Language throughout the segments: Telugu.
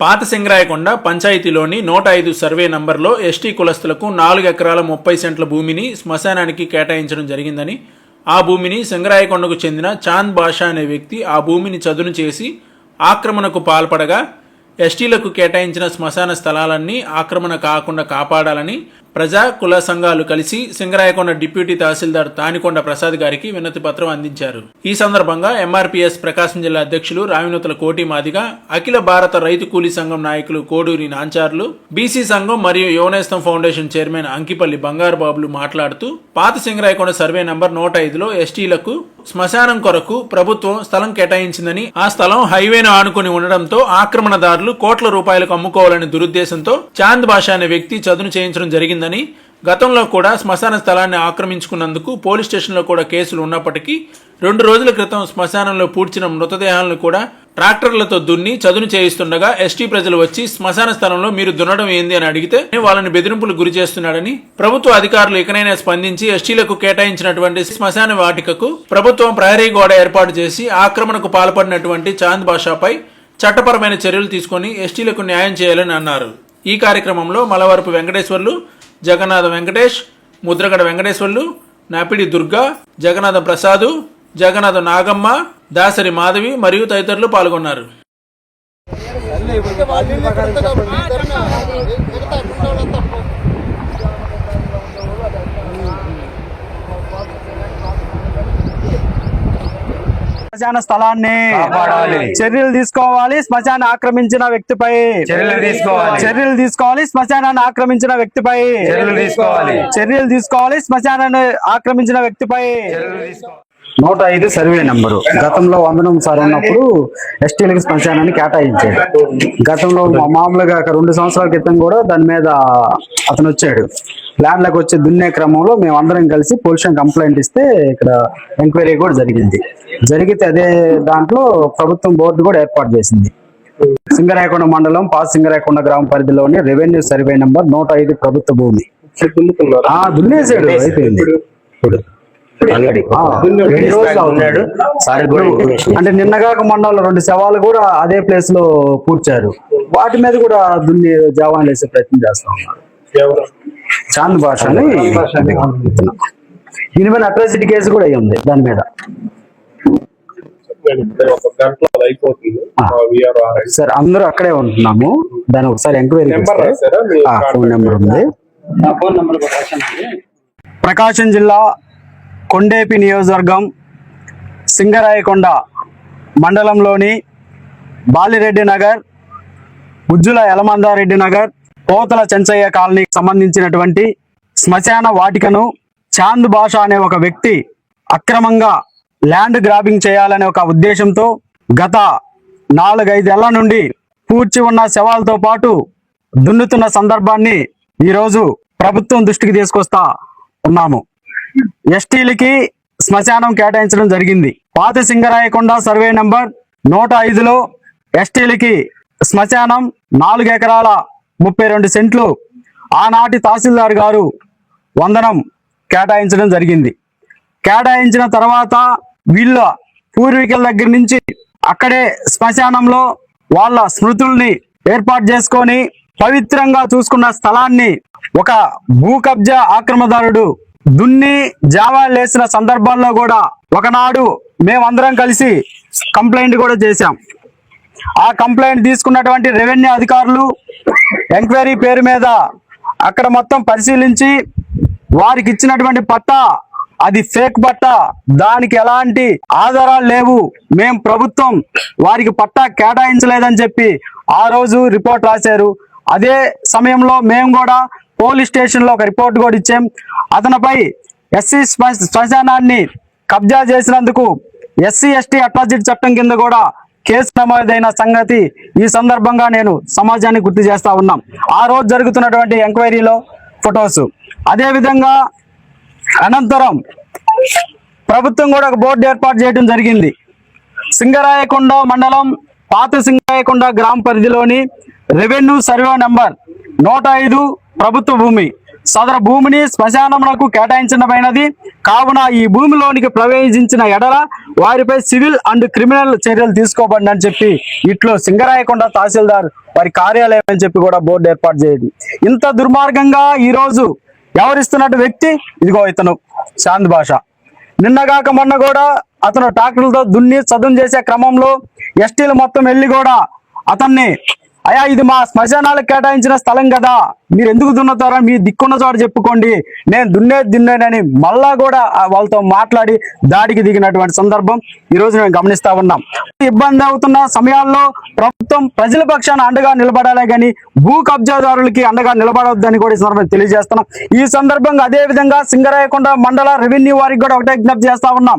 పాత సింగరాయకొండ పంచాయతీలోని నూట ఐదు సర్వే నంబర్లో ఎస్టీ కులస్తులకు నాలుగు ఎకరాల ముప్పై సెంట్ల భూమిని శ్మశానానికి కేటాయించడం జరిగిందని ఆ భూమిని సింగరాయకొండకు చెందిన చాంద్ బాషా అనే వ్యక్తి ఆ భూమిని చదును చేసి ఆక్రమణకు పాల్పడగా ఎస్టీలకు కేటాయించిన శ్మశాన స్థలాలన్నీ ఆక్రమణ కాకుండా కాపాడాలని ప్రజా కుల సంఘాలు కలిసి సింగరాయకొండ డిప్యూటీ తహసీల్దార్ తానికొండ ప్రసాద్ గారికి వినతి పత్రం అందించారు. ఈ సందర్భంగా ఎంఆర్పీఎస్ ప్రకాశం జిల్లా అధ్యక్షులు రావినూతల కోటి మాదిగ అఖిల భారత రైతు కూలీ సంఘం నాయకులు కోడూరి నాంచార్లు బీసీ సంఘం మరియు యువనేస్తం ఫౌండేషన్ చైర్మన్ అంకిపల్లి బంగారు బాబులు మాట్లాడుతూ పాత సింగరాయకొండ సర్వే నంబర్ నూట ఐదులో ఎస్టీలకు శ్మశానం కొరకు ప్రభుత్వం స్థలం కేటాయించిందని ఆ స్థలం హైవేను ఆనుకుని ఉండడంతో ఆక్రమణదారులు కోట్ల రూపాయలకు అమ్ముకోవాలనే దురుద్దేశంతో చాంద్ బాషా అనే వ్యక్తి చదును చేయించడం జరిగిందని గతంలో కూడా శ్మశాన స్థలాన్ని ఆక్రమించుకున్నందుకు పోలీస్ స్టేషన్లో కూడా కేసులు ఉన్నప్పటికీ రెండు రోజుల క్రితం శ్మశానంలో పూడ్చిన మృతదేహాలను కూడా ట్రాక్టర్లతో దున్ని చదును చేయిస్తుండగా ఎస్టీ ప్రజలు వచ్చి శ్మశాన స్థలంలో మీరు దున్నడం ఏంది అని అడిగితే వాళ్ళని బెదిరింపులు గురి చేస్తున్నాడని ప్రభుత్వ అధికారులు ఇకనైనా స్పందించి ఎస్టీలకు కేటాయించినటువంటి శ్మశాన వాటికకు ప్రభుత్వం ప్రహరీ గోడ ఏర్పాటు చేసి ఆక్రమణకు పాల్పడినటువంటి చాంద్ బాషాపై చట్టపరమైన చర్యలు తీసుకొని ఎస్టీలకు న్యాయం చేయాలని అన్నారు. ఈ కార్యక్రమంలో మలవరపు వెంకటేశ్వర్లు జగన్నాథ వెంకటేష్ ముద్రగడ వెంకటేశ్వర్లు నాపిడి దుర్గా జగన్నాథ ప్రసాదు జగన్నాథ నాగమ్మ దాసరి మాధవి మరియు తదితరులు పాల్గొన్నారు. శ్మశాన స్థలాన్ని. చర్యలు తీసుకోవాలి. శ్మశాన్ని ఆక్రమించిన వ్యక్తిపై చర్యలు తీసుకోవాలి. చర్యలు తీసుకోవాలి. శ్మశానాన్ని ఆక్రమించిన వ్యక్తిపై చర్యలు తీసుకోవాలి. చర్యలు తీసుకోవాలి. శ్మశానాన్ని ఆక్రమించిన వ్యక్తిపై నూట ఐదు సర్వే నంబరు. గతంలో వందనం సార్ ఉన్నప్పుడు ఎస్టీలకి శ్మశానాన్ని కేటాయించాడు. గతంలో మామూలుగా రెండు సంవత్సరాల క్రితం కూడా దాని మీద అతను వచ్చాడు. ల్యాండ్లకు వచ్చి దున్నే క్రమంలో మేము అందరం కలిసి పొల్యూషన్ కంప్లైంట్ ఇస్తే ఇక్కడ ఎంక్వైరీ కూడా జరిగింది. జరిగితే అదే దాంట్లో ప్రభుత్వం బోర్డు కూడా ఏర్పాటు చేసింది. సింగరాయకొండ మండలం పాత సింగరాయకొండ గ్రామ పరిధిలోని రెవెన్యూ సర్వే నంబర్ నూట ఐదు ప్రభుత్వ భూమి. దున్నేసాడు అయిపోయింది. ఆల్రెడీ ఆ, రెండు రోజులు అవుతున్నాడు అంటే నిన్నగాక మండలం రెండు శవాలు కూడా అదే ప్లేస్లో పూడ్చారు. వాటి మీద కూడా దున్ని జవాన్లు వేసే ప్రయత్నం చేస్తా ఉన్నారు. చాంద్ భాష అని దీని మీద అట్రాసిటీ కేసు కూడా అయ్యి ఉంది దాని మీద. సార్ అందరూ అక్కడే ఉంటున్నాము. దాన్ని ఒకసారి ఎంక్వైరీ ఫోన్ నెంబర్ ఉంది. ప్రకాశం జిల్లా కొండేపి నియోజకవర్గం సింగరాయకొండ మండలంలోని బాలిరెడ్డి నగర్ ఉజ్జుల యలమందారెడ్డి నగర్ పోతల చెంచయ్య కాలనీకి సంబంధించినటువంటి శ్మశాన వాటికను చాంద్ భాష అనే ఒక వ్యక్తి అక్రమంగా ల్యాండ్ గ్రాబింగ్ చేయాలనే ఒక ఉద్దేశంతో గత నాలుగైదేళ్ళ నుండి పూడ్చి ఉన్న శవాలతో పాటు దున్నుతున్న సందర్భాన్ని ఈరోజు ప్రభుత్వం దృష్టికి తీసుకొస్తా ఉన్నాము. ఎస్టీలకి శ్మశానం కేటాయించడం జరిగింది. పాత సింగరాయకొండ సర్వే నంబర్ నూట ఐదులో ఎస్టీలకి శ్మశానం నాలుగు ఎకరాల ముప్పై రెండు సెంట్లు ఆనాటి తహసీల్దార్ గారు వందనం కేటాయించడం జరిగింది. కేటాయించిన తర్వాత వీళ్ళ పూర్వీకుల దగ్గర నుంచి అక్కడే శ్మశానంలో వాళ్ళ స్మృతుల్ని ఏర్పాటు చేసుకొని పవిత్రంగా చూసుకున్న స్థలాన్ని ఒక భూ కబ్జా ఆక్రమదారుడు దున్ని జావాలేసిన సందర్భంలో కూడా ఒకనాడు మేమందరం కలిసి కంప్లైంట్ కూడా చేశాం. ఆ కంప్లైంట్ తీసుకున్నటువంటి రెవెన్యూ అధికారులు ఎంక్వైరీ పేరు మీద అక్కడ మొత్తం పరిశీలించి వారికి ఇచ్చినటువంటి పట్టా అది ఫేక్ పట్టా దానికి ఎలాంటి ఆధారాలు లేవు మేం ప్రభుత్వం వారికి పట్టా కేటాయించలేదని చెప్పి ఆ రోజు రిపోర్ట్ రాశారు. అదే సమయంలో మేము కూడా పోలీస్ స్టేషన్లో ఒక రిపోర్ట్ కూడా ఇచ్చాం. అతనిపై ఎస్సీ శ్మశానాన్ని కబ్జా చేసినందుకు ఎస్సీ ఎస్టీ అట్రాసిటీ చట్టం కింద కూడా కేసు నమోదైన సంగతి ఈ సందర్భంగా నేను సమాజానికి గుర్తు చేస్తా ఉన్నాం. ఆ రోజు జరుగుతున్నటువంటి ఎంక్వైరీలో ఫొటోస్. అదేవిధంగా అనంతరం ప్రభుత్వం కూడా ఒక బోర్డు ఏర్పాటు చేయడం జరిగింది. సింగరాయకొండ మండలం పాత సింగరాయకొండ గ్రామ పరిధిలోని రెవెన్యూ సర్వే నంబర్ నూట ఐదు ప్రభుత్వ భూమి. సదర భూమిని శ్మశానములకు కేటాయించడమైనది కావున ఈ భూమిలోనికి ప్రవేశించిన ఎడల వారిపై సివిల్ అండ్ క్రిమినల్ చర్యలు తీసుకోబడి అని చెప్పి ఇట్లో సింగరాయకొండ తహసీల్దార్ వారి కార్యాలయం అని చెప్పి కూడా బోర్డు ఏర్పాటు చేయండి ఇంత దుర్మార్గంగా ఈ రోజు వ్యక్తి ఇదిగో ఇతను శాంత్ భాష. నిన్నగాక మొన్న కూడా అతను ట్రాక్టర్లతో దున్ని చదును చేసే క్రమంలో ఎస్టీలు మొత్తం వెళ్ళి కూడా అతన్ని అయా ఇది మా శ్మశానాలకు కేటాయించిన స్థలం కదా. మీరు ఎందుకు దున్నుతారో? మీ దిక్కున్న చోట చెప్పుకోండి. నేను దున్నేది దున్నేనని మళ్ళా కూడా వాళ్ళతో మాట్లాడి దాడికి దిగినటువంటి సందర్భం ఈ రోజు మేము గమనిస్తా ఉన్నాం. ఇబ్బంది అవుతున్న సమయాల్లో ప్రభుత్వం ప్రజల పక్షాన అండగా నిలబడాలే కానీ భూ కబ్జాదారులకి అండగా నిలబడవద్దని కూడా ఈ సందర్భంగా తెలియజేస్తున్నాం. ఈ సందర్భంగా అదే విధంగా సింగరాయకొండ మండల రెవెన్యూ వారికి కూడా ఒకటే విజ్ఞప్తి చేస్తా ఉన్నాం.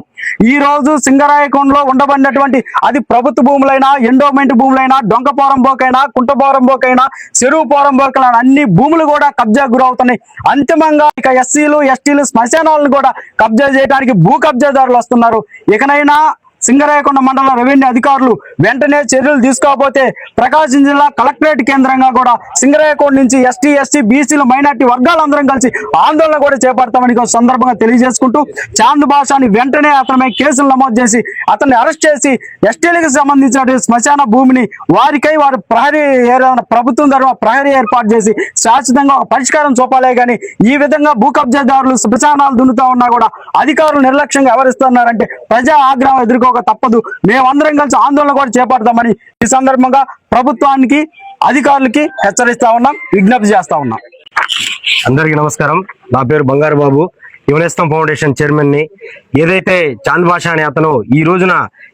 ఈ రోజు సింగరాయకొండలో ఉండబడినటువంటి అది ప్రభుత్వ భూములైనా ఎండోమెంట్ భూములైనా డొంక పోరంబోకైనా కుంట పోరంబోకైనా చెరువు పోరంబోకైనా అన్ని భూములు కూడా కబ్జా గురవుతున్నాయి. అంతిమంగా ఇక ఎస్సీలు ఎస్టీలు శ్మశానాలను కూడా కబ్జా చేయడానికి భూ కబ్జాదారులు వస్తున్నారు. ఇకనైనా సింగరాయకొండ మండల రెవెన్యూ అధికారులు వెంటనే చర్యలు తీసుకోకపోతే ప్రకాశం జిల్లా కలెక్టరేట్ కేంద్రంగా కూడా సింగరాయకొండ నుంచి ఎస్టీ ఎస్టీ బీసీలు మైనార్టీ వర్గాలందరం కలిసి ఆందోళన కూడా చేపడతామని సందర్భంగా తెలియజేసుకుంటూ చాంద్ భాషాని వెంటనే అతనిపై కేసులు నమోదు చేసి అతన్ని అరెస్ట్ చేసి ఎస్టీలకు సంబంధించిన శ్మశాన భూమిని వారికై వారు ప్రహరీ ఏర్ప- ప్రభుత్వం ద్వారా ప్రహరీ ఏర్పాటు చేసి శాశ్వతంగా పరిష్కారం చూపాలే కానీ ఈ విధంగా భూ కబ్జాదారులు శ్మశానాలు దున్నుతా ఉన్నా కూడా అధికారులు నిర్లక్ష్యంగా వ్యవహరిస్తున్నారంటే ప్రజా ఆగ్రహం ఎదుర్కోక తప్పదు. మేమందరం కలిసి ఆందోళన కూడా చేపడతామని ఈ సందర్భంగా ప్రభుత్వానికి అధికారులకి హెచ్చరిస్తా ఉన్నాం విజ్ఞప్తి చేస్తా ఉన్నాం. అందరికీ నమస్కారం. నా పేరు బంగారు బాబు. యువనేస్తం ఫౌండేషన్ చైర్మన్ని ఏదైతే చాంద్ భాష అనే అతను ఈ రోజున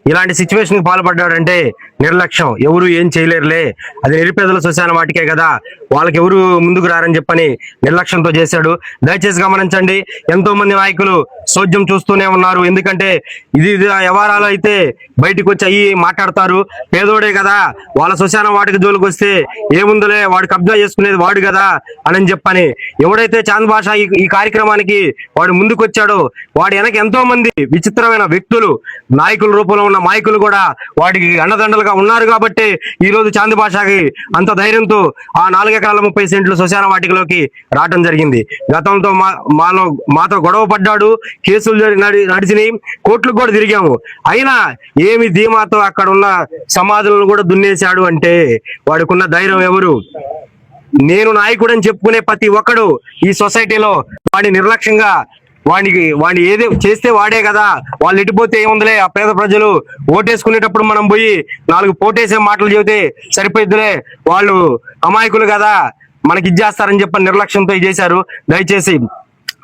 ఇలాంటి సిచ్యువేషన్కి పాల్పడ్డాడంటే నిర్లక్ష్యం. ఎవరు ఏం చేయలేరులే. అది నిరుపేదల శ్మశాన వాటికే కదా. వాళ్ళకి ఎవరు ముందుకు రారని చెప్పని నిర్లక్ష్యంతో చేశాడు. దయచేసి గమనించండి. ఎంతో మంది నాయకులు సోద్యం చూస్తూనే ఉన్నారు. ఎందుకంటే ఇది ఇది వ్యవహారాలు అయితే బయటకు వచ్చి అయ్యి మాట్లాడతారు. పేదోడే కదా. వాళ్ళ శ్మశాన వాటికి జోలికి వస్తే ఏముందులే? వాడు కబ్జా చేసుకునేది వాడు కదా అని చెప్పని ఎవడైతే చాంద్ భాష ఈ కార్యక్రమానికి వాడు ముందుకు వచ్చాడో వాడి వెనక ఎంతో మంది విచిత్రమైన వ్యక్తులు నాయకుల రూపంలో ఉన్న నాయకులు కూడా వాడికి అండదండలుగా ఉన్నారు కాబట్టి ఈ రోజు చాంది భాషకి అంత ధైర్యంతో ఆ నాలుగెకరాల ముప్పై సెంట్లు శ్మశాన వాటికలోకి రావడం జరిగింది. గతంతో మా మాలో మాతో గొడవ పడ్డాడు కేసులు నడి- నడిచినాయి కోర్టులకు కూడా తిరిగాము. అయినా ఏమి ధీమాతో అక్కడ ఉన్న సమాధులను కూడా దున్నేశాడు అంటే వాడికున్న ధైర్యం ఎవరు? నేను నాయకుడని చెప్పుకునే ప్రతి ఒక్కడు ఈ సొసైటీలో వాడిని నిర్లక్ష్యంగా వాడికి వాడిని ఏది చేస్తే వాడే కదా. వాళ్ళు ఎటుపోతే ఏముందిలే? ఆ పేద ప్రజలు ఓటేసుకునేటప్పుడు మనం పోయి నాలుగు పోటేసే మాటలు చెబితే సరిపోయిద్దులే. వాళ్ళు అమాయకులు కదా. మనకి ఇచ్చేస్తారని చెప్పి నిర్లక్ష్యంతో ఇది చేశారు. దయచేసి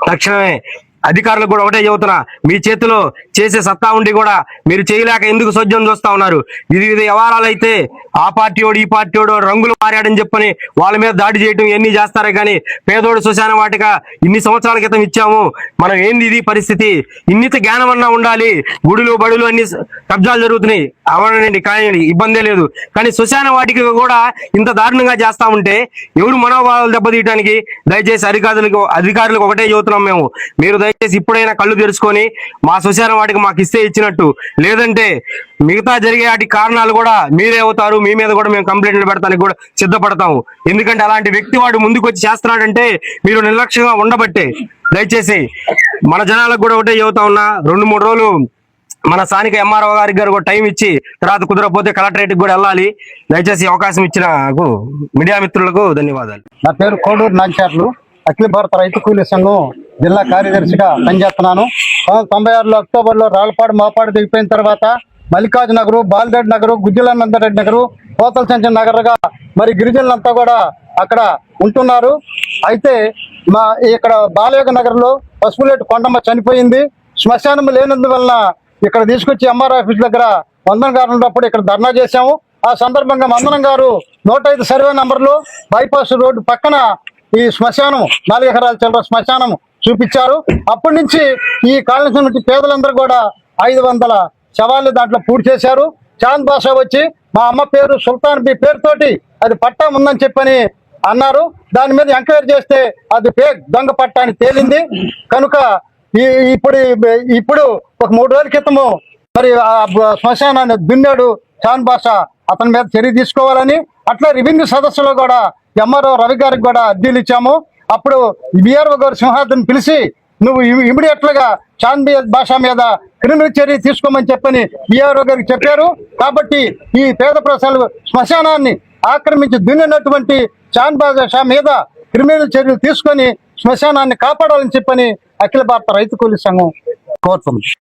తక్షణమే అధికారులకు కూడా ఒకటే చెబుతున్నా. మీ చేతిలో చేసే సత్తా ఉండి కూడా మీరు చేయలేక ఎందుకు సోద్యం చూస్తా ఉన్నారు? ఇది ఇది వ్యవహారాలు అయితే ఆ పార్టీ ఈ పార్టీ రంగులు మారాడని చెప్పని వాళ్ళ మీద దాడి చేయటం ఇవన్నీ చేస్తారే కానీ పేదోడు శుశాన వాటిక ఇన్ని సంవత్సరాల క్రితం ఇచ్చాము. మనం ఏంది ఇది పరిస్థితి? ఇన్నిత జ్ఞానం అన్నా ఉండాలి. గుడులు బడులు అన్ని కబ్జాలు జరుగుతున్నాయి. అవనండి కానీ ఇబ్బందే లేదు. కానీ శ్మశాన వాటికి కూడా ఇంత దారుణంగా చేస్తా ఉంటే ఎవరు మనోభావాలు దెబ్బతీయడానికి దయచేసి అధికారులకు అధికారులకు ఒకటే చెబుతున్నాం మేము. మీరు దయచేసి ఇప్పుడైనా కళ్ళు తెరుచుకొని మా శ్మశాన వాటికి మాకు ఇస్తే ఇచ్చినట్టు. లేదంటే మిగతా జరిగే వాటి కారణాలు కూడా మీరే అవుతారు మీ మీద కూడా మేము కంప్లైంట్లు పెడతానికి కూడా సిద్ధపడతాము. ఎందుకంటే అలాంటి వ్యక్తి వాడు ముందుకు వచ్చి చేస్తున్నాడంటే మీరు నిర్లక్ష్యంగా ఉండబట్టే. దయచేసి మన జనాలకు కూడా ఒకటే చెబుతా ఉన్నా రెండు మూడు రోజులు మన స్థానిక ఎంఆర్ఓ గారికి గారు కూడా టైం ఇచ్చి తర్వాత కుదరకపోతే కలెక్టరేట్కి కూడా వెళ్ళాలి. దయచేసి అవకాశం ఇచ్చిన నాకు మీడియా మిత్రులకు ధన్యవాదాలు. నా పేరు కోడూరు నాగశాట్లు అఖిల భారత రైతు కూలీ సంఘం జిల్లా కార్యదర్శిగా పనిచేస్తున్నాను. తొంభై ఆరులో అక్టోబర్లో రాళ్ళపాడు మాపాడు దిగిపోయిన తర్వాత మల్లికార్జున నగరు బాలిరెడ్డి నగరు గుజ్జులనందరెడ్డి నగరు కోతల సంచన నగరగా మరి గిరిజనులంతా కూడా అక్కడ ఉంటున్నారు. అయితే మా ఇక్కడ బాలయోగ నగర్లో పసుపులేటి కొండమ్మ చనిపోయింది. శ్మశానం లేనందువలన ఇక్కడ తీసుకొచ్చి ఎంఆర్ ఆఫీస్ దగ్గర వందన గారు ఉన్నప్పుడు ఇక్కడ ధర్నా చేశాము. ఆ సందర్భంగా మందనం గారు నూట ఐదు సర్వే నంబర్లు బైపాస్ రోడ్డు పక్కన ఈ శ్మశానం నాలుగు ఎకరాల చిల్లర శ్మశానం చూపించారు. అప్పటి నుంచి ఈ కాలనీ నుంచి పేదలందరూ కూడా ఐదు వందల శవాలు దాంట్లో పూర్తి చేశారు. చాంద్ బాషా వచ్చి మా అమ్మ పేరు సుల్తాన్ బి పేరుతోటి అది పట్టా ఉందని చెప్పని అన్నారు. దాని మీద ఎంక్వైరీ చేస్తే అది ఫేక్ దొంగ పట్టా అని తేలింది. కనుక ఈ ఇప్పుడు ఇప్పుడు ఒక మూడు రోజుల క్రితము మరి ఆ శ్మశానాన్ని దున్నాడు చాన్ బాషా. అతని మీద చర్య తీసుకోవాలని అట్లా రెవెన్యూ సదస్సులో కూడా ఎంఆర్ఓ రవి గారికి కూడా అర్జీలు ఇచ్చాము. అప్పుడు బీఆర్ఓ గారు సింహాద్రిని పిలిచి నువ్వు ఇమీడియట్గా చాంద్ భాష మీద క్రిమినల్ చర్య తీసుకోమని చెప్పని బీఆర్ఓ గారికి చెప్పారు. కాబట్టి ఈ పేద ప్రజలు శ్మశానాన్ని ఆక్రమించి దున్నినటువంటి చాంద్ భాష మీద క్రిమినల్ చర్యలు తీసుకొని శ్మశానాన్ని కాపాడాలని చెప్పని అఖిల భారత రైతు కూలీ సంఘం కోరుతుంది.